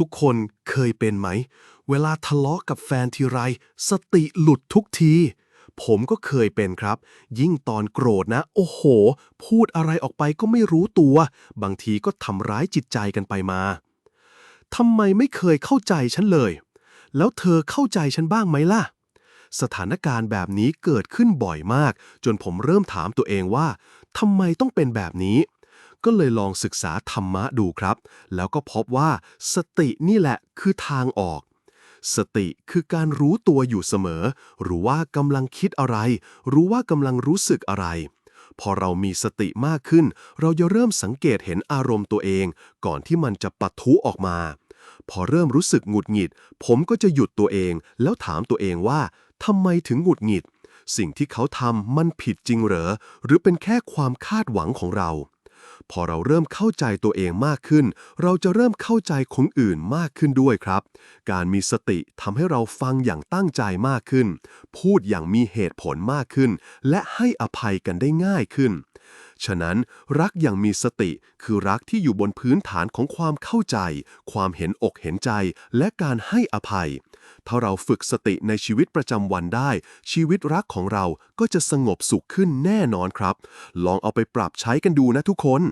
ทุกคนเคยเป็นไหม เวลาทะเลาะกับแฟนทีไร สติหลุดทุกที ผมก็เคยเป็นครับ ยิ่งตอนโกรธนะ โอ้โห พูดอะไรออกไปก็ไม่รู้ตัว บางทีก็ทำร้ายจิตใจกันไปมาทำไมไม่เคยเข้าใจฉันเลย แล้วเธอเข้าใจฉันบ้างไหมล่ะ สถานการณ์แบบนี้เกิดขึ้นบ่อยมาก จนผมเริ่มถามตัวเองว่าทำไมต้องเป็นแบบนี้ ก็เลยลองศึกษาธรรมะดูครับ แล้วก็พบว่าสตินี่แหละคือทางออก สติคือการรู้ตัวอยู่เสมอ รู้ว่ากำลังคิดอะไร รู้ว่ากำลังรู้สึกอะไร พอเรามีสติมากขึ้น เราจะเริ่มสังเกตเห็นอารมณ์ตัวเอง ก่อนที่มันจะปะทุออกมา พอเริ่มรู้สึกหงุดหงิด ผมก็จะหยุดตัวเอง แล้วถามตัวเองว่าทำไมถึงหงุดหงิด สิ่งที่เขาทำมันผิดจริงเหรอ หรือเป็นแค่ความคาดหวังของเรา พอเราเริ่มเข้าใจตัวเองมากขึ้น เราจะเริ่มเข้าใจคนอื่นมากขึ้นด้วยครับ การมีสติทำให้เราฟังอย่างตั้งใจมากขึ้น พูดอย่างมีเหตุผลมากขึ้น และให้อภัยกันได้ง่ายขึ้น ฉะนั้นรักอย่างมีสติคือรักที่อยู่บนพื้นฐานของความเข้าใจ ความเห็นอกเห็นใจ และการให้อภัย ถ้าเราฝึกสติในชีวิตประจำวันได้ ชีวิตรักของเราก็จะสงบสุขขึ้นแน่นอนครับ ลองเอาไปปรับใช้กันดูนะทุกคน